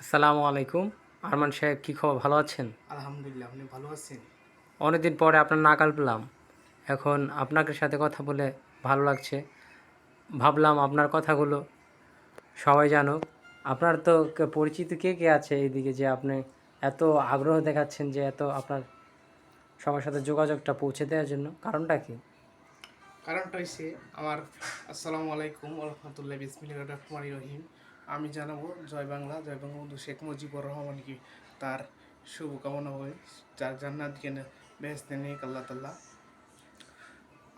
আসসালামু আলাইকুম। আরমান সাহেব কী খবর? ভালো আছেন? আলহামদুলিল্লাহ আপনি ভালো আছেন? অনেকদিন পরে আপনার নাকাল পেলাম। এখন আপনাকে সাথে কথা বলে ভালো লাগছে। ভাবলাম আপনার কথাগুলো সবাই জানুক। আপনার তো পরিচিত কে কে আছে এইদিকে যে আপনি এত আগ্রহ দেখাচ্ছেন যে এত আপনার সবার সাথে যোগাযোগটা পৌঁছে দেওয়ার জন্য? কারণটা কি? কারণটা হচ্ছে আমার আসসালামু আলাইকুম রহমতুল্লাহ বিসমিল্লাহ রহমান রহিম। আমি জানাব, জয় বাংলা, জয় বঙ্গবন্ধু শেখ মুজিবুর রহমান কি তার শুভকামনা হয়ে যার জান্নাত জ্ঞান বেহেস্তে নেক আল্লাহ তাল্লাহ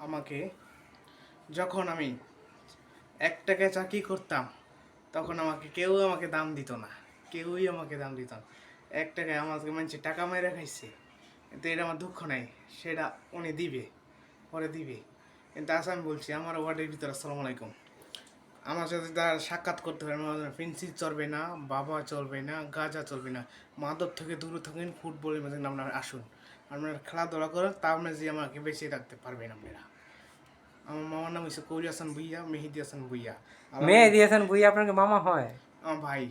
আমাকে যখন আমি এক টাকায় চাকরি করতাম, তখন আমাকে কেউ আমাকে দাম দিত না। কেউই আমাকে দাম দিত না। এক টাকায় আমাকে মানুষ টাকা মেরে খাইছে। কিন্তু এটা আমার দুঃখ নাই, সেটা উনি দিবে, পরে দিবে। কিন্তু আজ আমি বলছি, আমার ওয়ার্ডের ভিতরে আসসালামু আলাইকুম। আমার সাথে তার সাক্ষাৎ করতে আমার ফেন্সি চলবে না বাবা চলবে না গাজা চলবে না। মাদক থেকে দূরে থাকেন ফুটবলের মধ্যে আপনারা আসুন। আপনারা খেলাধুলা করেন তা আপনার যে আমাকে বেঁচে রাখতে পারবেন আপনারা। আমার মামার নাম হচ্ছে কৌরি হাসান ভুইয়া মেহেদি হাসান ভুইয়া। মেহেদি হাসান বুঝি আপনাকে মামা হয়? আমার ভাই।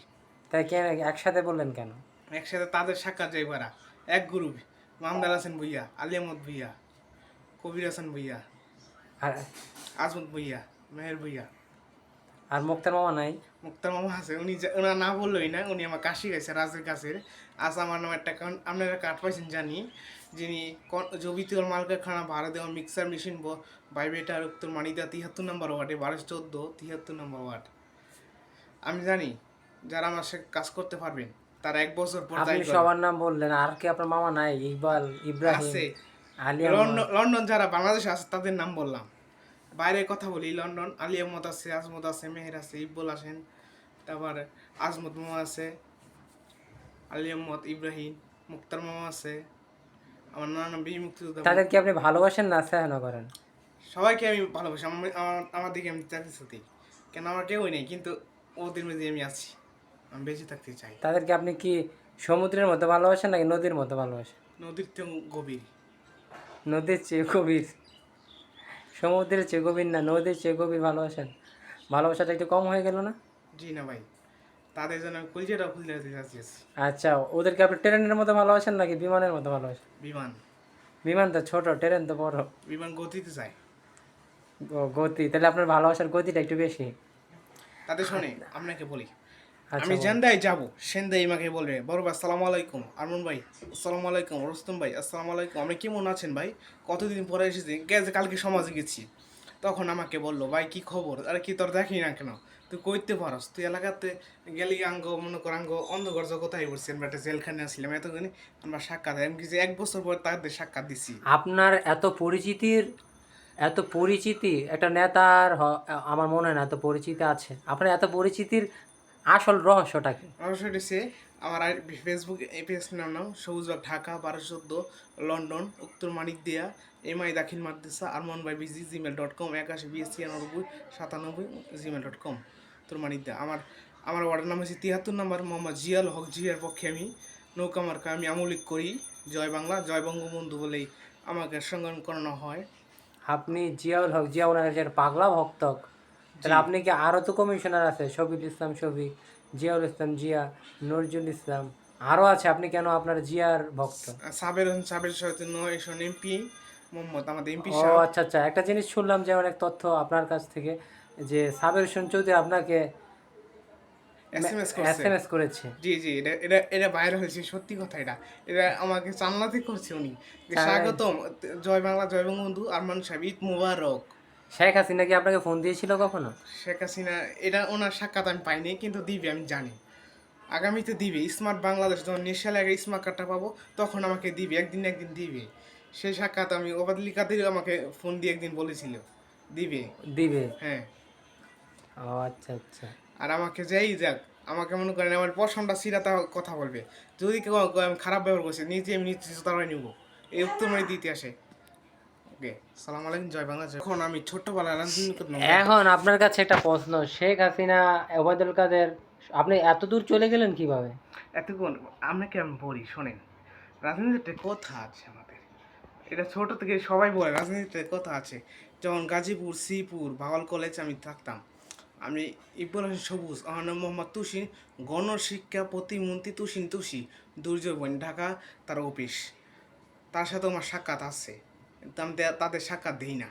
তাই কেন একসাথে বললেন কেন? একসাথে তাদের সাক্ষাৎ যাই পারা এক গ্রুপ মামদার হাসান ভুইয়া আলী আহমদ ভুইয়া কবির হাসান ভুইয়া আর আজমত ভুইয়া মেহের ভুইয়া। আর মুক্তার মামা নাই? মুক্তার মামা আছে উনি যে- ওনার না বললোই না উনি আমার কাশি গেছে রাজের কাছে আজ আমার নাম একটা কারণ আপনারা কাঠ পাইছেন জানি যিনি জবিতুল মাল কারখানা ভাড়া দেওয়া মিক্সার মেশিন বাইবেটার উত্তর মানিদা তিয়াত্তর নম্বর ওয়ার্ডে বারোশো চোদ্দ তিয়াত্তর নম্বর ওয়ার্ড। আমি জানি যারা আমার সাথে কাজ করতে পারবেন তারা এক বছর পর আপনি সবার নাম বললেন আর কি আপনার মামা নাই? ইকবাল ইব্রাহিম আলিয়া লন্ডন যারা বাংলাদেশে আছে তাদের নাম বললাম। বাইরে কথা বলি লন্ডন আলী আহমদ আছে আজমত আছে মেহের আছে ইকবল আছেন তারপর আজমত মামা আছে আলী আহমদ ইব্রাহিম মুক্তার মামা আছে আমার নানা বি মুক্তিযোদ্ধা তাদেরকে আপনি ভালোবাসেন না স্নেহ করেন? সবাইকে আমি ভালোবাসি আমার আমার- দিকে আমি চাকরি সাথে কেন আমার কেউই নেই কিন্তু ওদের মধ্যে আমি আছি আমি বেঁচে থাকতে চাই। তাদেরকে আপনি কি সমুদ্রের মতো ভালোবাসেন নাকি নদীর মতো ভালোবাসেন? নদীর থেকে গভীর। নদীর চেয়ে গভীর। সমুদ্রের চেয়ে গভীর না নদীর চেয়ে গভীর ভালোবাসেন ভালোবাসাটা একটু কম হয়ে গেল না? জি না ভাই তাদের জন্য আমি কলজেটা চাচ্ছি আচ্ছা ওদেরকে আপনি ট্রেনের মতো ভালোবাসেন নাকি বিমানের মতো ভালোবাসেন? বিমান। বিমান তো ছোট ট্রেন তো বড়। বিমান গতিতে যায়। গতি তাহলে আপনার ভালোবাসার গতিটা একটু বেশি। তাদের শোনে আপনাকে বলি আমি জেন্দায় যাব সেন্দাই আমাকে বলবে বড় ভাই আসসালামু আলাইকুম। আরমন ভাই আসসালামু আলাইকুম। রুস্তম ভাই আসসালামু আলাইকুম। আপনি কেমন আছেন ভাই? কতদিন পরে এসেছি গেছে কালকে সমাজে গেছি। তখন আমাকে বলল ভাই কি খবর? আরে কি তোর দেখি না কেন? তুই কইতে পারস তুই এলাকাতে গেলি আঙ্গ মনে কর আঙ্গ অন্ধকার জগতাই পড়ছি। আমরা একটা জেলখানে আসছিলাম এতদিন আমরা সাক্ষাৎ আমি কি যে এক বছর পর তাদের সাক্ষাৎ দিছি। আপনার এত পরিচিতির এত পরিচিতি একটা নেতার আমার মনে হয় না এত পরিচিতি আছে। আপনার এত পরিচিতির আসল রহস্যটা কি? অবশ্যই হচ্ছে আমার ফেসবুক পেজ নাম নাম সবুজবাগ ঢাকা বারোশো চোদ্দ লন্ডন উত্তর মানিক দিয়া এম আই দাখিল মাদ্রাসা Arman by B G Gmail dot com একাশি বিএস ছিয়ানব্বই সাতানব্বই জিমেল ডট কম উত্তর মানিক দিয়া আমার আমার ওয়ার্ডের নাম হচ্ছে তিয়াত্তর নম্বর মোহাম্মদ জিয়াল হক জিয়ার পক্ষে আমি নৌকা মার্কা আমি আমলিক করি। জয় বাংলা জয় বঙ্গবন্ধু বলেই আমাকে সংগ্রাম করানো হয়। আপনি জিয়াউল হক জিয়াউল হক পাগলা ভক্ত তাহলে আপনি কি আরও তো কমিশনার আছে? শফিক ইসলাম শফিক জিয়াউল ইসলাম জিয়া নজরুল ইসলাম আরও আছে। আপনি কেন আপনার জিয়ার ভক্ত? সাবের সাবের সাথে নয় এমপি মোহাম্মদ আমাদের এমপি ও আচ্ছা আচ্ছা। একটা জিনিস শুনলাম যে অনেক তথ্য আপনার কাছ থেকে যে সাবের হোসেন চৌধুরী আপনাকে S M S S M S করেছে। জি জি। এটা এটা এটা বাইরে হয়েছে। সত্যি কথা এটা। এটা আমাকে জানলাতে করছে উনি। স্বাগতম। জয় বাংলা জয় বঙ্গবন্ধু আরমান সাহেব ঈদ মুবারক। শেখ হাসিনা কি আপনাকে ফোন দিয়েছিল কখনো? শেখ হাসিনা এটা ওনার সাক্ষাৎ আমি পাইনি কিন্তু দিবে আমি জানি। আগামীতে দিবে স্মার্ট বাংলাদেশ যখন নেশাল আগে স্মার্ট কার্ডটা পাবো তখন আমাকে দিবে একদিন না একদিন দিবে। সেই সাক্ষাৎ আমি ওবাদুল কাদের আমাকে ফোন দিয়ে একদিন বলেছিল দিবে। দিবে? হ্যাঁ। ও আচ্ছা আচ্ছা। আর আমাকে যেই যাক আমাকে মনে করেন আমার পছন্দটা সিরাতা কথা বলবে। যদি কেউ আমি খারাপ ব্যবহার করছে নিজে আমি নিজে তারাই নিব। এই উত্তরমারি দিতে আসে। ওকে সালাম আলাইকুম জয় বাংলা এখন আমি ছোট্টবেলা এখন আপনার কাছে একটা প্রশ্ন শেখ হাসিনা ওবায়দুল কাদের আপনি এত দূর চলে গেলেন কীভাবে? এতক্ষণ আপনাকে আমি বলি শোনেন। রাজনীতিতে কথা আছে আমাদের। এটা ছোট থেকে সবাই বলে রাজনীতিতে কথা আছে। যেমন গাজীপুর শ্রীপুর বাওয়াল কলেজ আমি থাকতাম। আমি ইকবাল হোসেন সবুজ আমার নাম মোহাম্মদ তুষি গণশিক্ষা প্রতিমন্ত্রী তুষিন তুষি দুর্যোগবন ঢাকা তার অফিস। তার সাথে আমার সাক্ষাৎ আছে। কিন্তু আমি তাদের সাক্ষাৎ দিই না।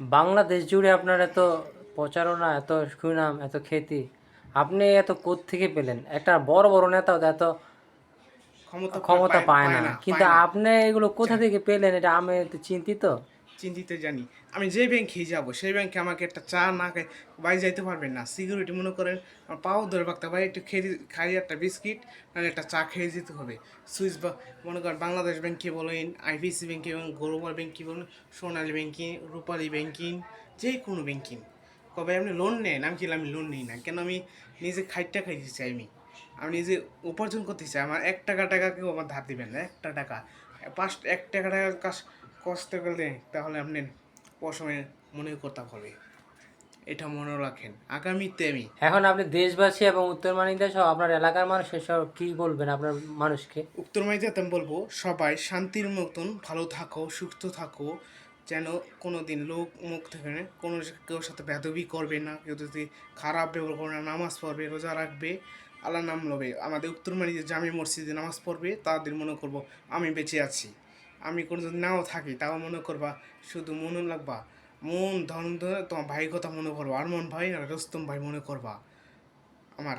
বাংলাদেশ জুড়ে আপনার এত প্রচারণা এত সুনাম এত খ্যাতি আপনি এত থেকে পেলেন? একটা বড় বড় নেতা এত ক্ষমতা ক্ষমতা পায় না। কিন্তু আপনি এগুলো কোথা থেকে পেলেন? এটা আমি তো চিন্তিত। চিন্তিত জানি। আমি যে ব্যাংকে যাব, সেই ব্যাংকে আমাকে একটা চা না খাই, বাড়ি যাইতে পারবেন না। সিকিউরিটি মনে করেন, আমার পাও ধরে রাখতে ভাই, একটু খেয়ে খাই একটা বিস্কিট, নাহলে একটা চা খেয়ে যেতে হবে। সুইস বা মনে করেন বাংলাদেশ ব্যাংকে বলেন আইপিসি ব্যাংকে বলেন গ্লোবাল ব্যাংকে বলেন সোনালী ব্যাংকিং রূপালী ব্যাংকিং যে কোনো ব্যাংকিং কবে আপনি লোন নেন, আমি কি আমি লোন নিই না। কেন আমি নিজে খাইটা খাইতে চাই আমি? আমি নিজে উপার্জন করতে চাই। আমার এক টাকা টাকা কেউ আমার ধার দিবেন না, একটা টাকা। পাঁচ এক টাকা টাকা কষ্ট করলে তাহলে আপনি অসময়ে মনে করতে হবে। এটা মনে রাখেন আগামীতে আমি এখন আপনি দেশবাসী এবং উত্তরমানিকদের সহ আপনার এলাকার মানুষের সব কি বলবেন আপনার মানুষকে? উত্তর মাইতে আমি বলব সবাই শান্তির মতন ভালো থাকো সুস্থ থাকো যেন কোনো দিন লোক মুখ থেকে কোনো কেউ সাথে বেদবি করবে না কেউ যদি খারাপ ব্যবহার করবে না নামাজ পড়বে রোজা রাখবে আল্লাহ নাম লবে আমাদের উত্তরমানি জামি মসজিদে নামাজ পড়বে তাদের মনে করব আমি বেঁচে আছি। আমি কোনো যদি নাও থাকি, তাও মনে করবা শুধু মনে লাগবা, মন, ধন ধরে তোমার ভাই কথা মনে করবা আরমন ভাই, আর রস্তম ভাই মনে করবা। আমার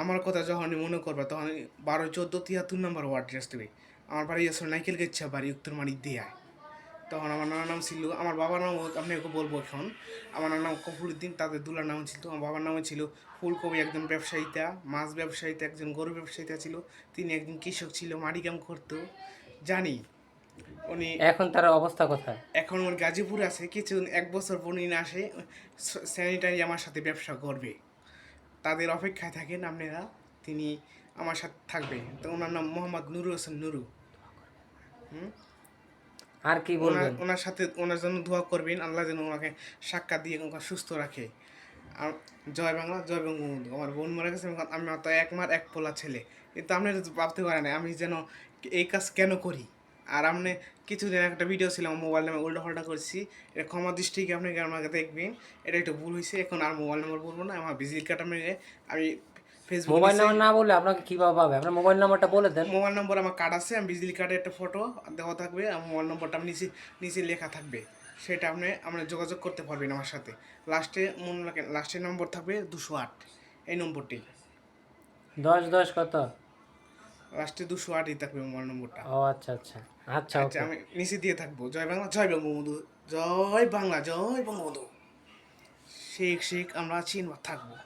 আমার কথা যখন মনে করবা তখন বারো, চোদ্দ, তিয়াত্তর নম্বর ওয়ার্ড দেবে। আমার বাড়ি আসলে নাইকেল গেছে বাড়ি উত্তরমানি দেয়ায় তখন আমার নানার নাম ছিল, আমার বাবার নাম আপনাকে বলব এখন, আমার নাম কফুরুদ্দিন তাদের দুলার নাম ছিল, আমার বাবার নাম ছিল ফুলকবি একজন ব্যবসায়িতা, মাছ ব্যবসায়িতা, একজন গরু ব্যবসায়িতা ছিল, তিনি একজন কৃষক ছিল মাটি কাম করতো। জানি উনি এখন তার অবস্থা কোথায়? এখন ওর গাজীপুর আছে কিছু এক বছর পর আসে স্যানিটারি আমার সাথে ব্যবসা করবে। তাদের অপেক্ষায় থাকেন আপনারা তিনি আমার সাথে থাকবে তো ওনার নাম মোহাম্মদ নুরু হোসেন নুরু। আর কি ওনার বলবেন? ওনার সাথে ওনার জন্য দোয়া করবেন আল্লাহ যেন ওনাকে সাক্ষাৎ দিয়ে ওনাকে সুস্থ রাখে। আর জয় বাংলা জয় বঙ্গবন্ধু। আমার বোন মারা গেছে আমি- তো এক মার এক পোলা ছেলে। কিন্তু আপনি ভাবতে পারেন আমি যেন এই কাজ কেন করি? আর আপনি কিছুদিন একটা ভিডিও ছিল আমার মোবাইল নাম্বার উল্টা পাল্টা করছি। এটা ক্ষমা দৃষ্টিকে আপনি আমাকে দেখবেন? এটা একটু ভুল হয়েছে এখন আর মোবাইল নাম্বার বলব না আমার বিজিল কার্ড আপনি আমি ফেসবুক মোবাইল নাম্বার না বললে আপনাকে কীভাবে পাবে? আপনার মোবাইল নাম্বারটা বলে দেন। মোবাইল নম্বর আমার কার্ড আছে আমি বিজলি কার্ডের একটা ফটো দেওয়া থাকবে আমার মোবাইল নম্বরটা আমি নিচে নিচে লেখা থাকবে। সেটা আপনি আমরা যোগাযোগ করতে পারবেন আমার সাথে। লাস্টে মনে রাখেন লাস্টের নম্বর থাকবে দুশো আট। এই নম্বরটি দশ দশ কত? লাস্টে দুশো আটই থাকবে মোবাইল নম্বরটা। ও আচ্ছা আচ্ছা। আচ্ছা আচ্ছা আমি নিচে দিয়ে থাকব। জয় বাংলা জয় বঙ্গবন্ধু জয় বাংলা জয় বঙ্গবন্ধু। শেখ শেখ আমরা চিনবার থাকব।